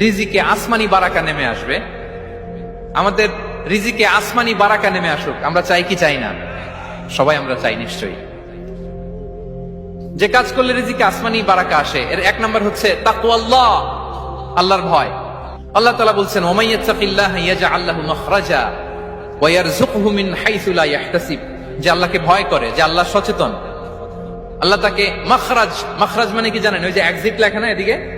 রিজিকে আসমানি বারাকা নেমে আসবে। আমাদের রিজিকে আসমানি বারাকা নেমে আসুক, আমরা চাই কি চাই না? সবাই আমরা চাই নিশ্চয়ই। যে কাজ করলে রিজিকে আসমানি বারাকা আসে, এর এক নম্বর হচ্ছে তাকুয়াল্লাহ, আল্লাহর ভয়। আল্লাহ তাআলা বলছেন ওমাইয়াত্তাকিল্লাহ ইয়াজআল লাহু মাখরাজা ওয়া ইয়ারযুকহু মিন হাইসু লা ইয়াহতাসিব যে আল্লাহকে ভয় করে, যে আল্লাহ সচেতন। আল্লাহ তাকে মাখরাজ মাখরাজ মানে কি জানেন? ওই যে এক্সিট লেখা না এদিকে?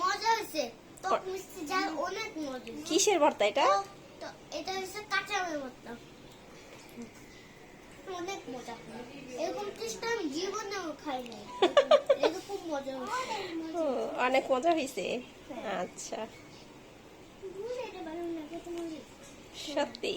মজা হয়েছে। তো মিষ্টি ঝাল অনেক মজা। কিসের ভর্তা এটা? এটা হচ্ছে কাঁচা আমের ভর্তা। অনেক মজা। এরকম টেস্ট আমি জীবনেও খাই নাই। এরকম মজা হয়েছে। অনেক মজা হয়েছে? আচ্ছা। লাগে তোমার সত্যি?